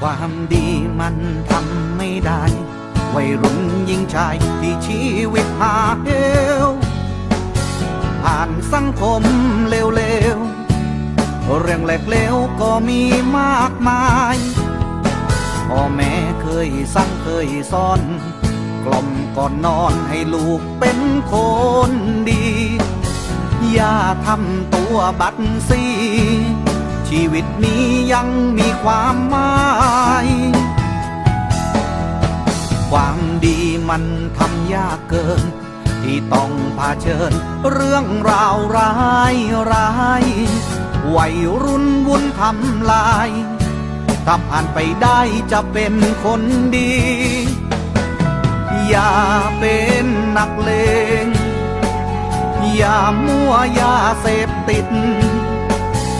ความดีมันทำไม่ได้ วัยรุ่นยิงชายที่ชีวิตหาเหวผ่านสังคมเลวๆเรื่องแหลกเลวก็มีมากมายพ่อแม่เคยสั่งเคยสอน กล่อมก่อนนอนให้ลูกเป็นคนดี อย่าทำตัวบัดซีชีวิตนี้ ยังมีความหมาย ความดีมันทำยากเกิน ที่ต้องเชิญเรื่องราวร้ายร้ายวัยรุ่นวุ่นทำลายถ้าผ่านไปได้จะเป็นคนดี อย่าเป็นนักเลง อย่ามั่วอย่าเสพติด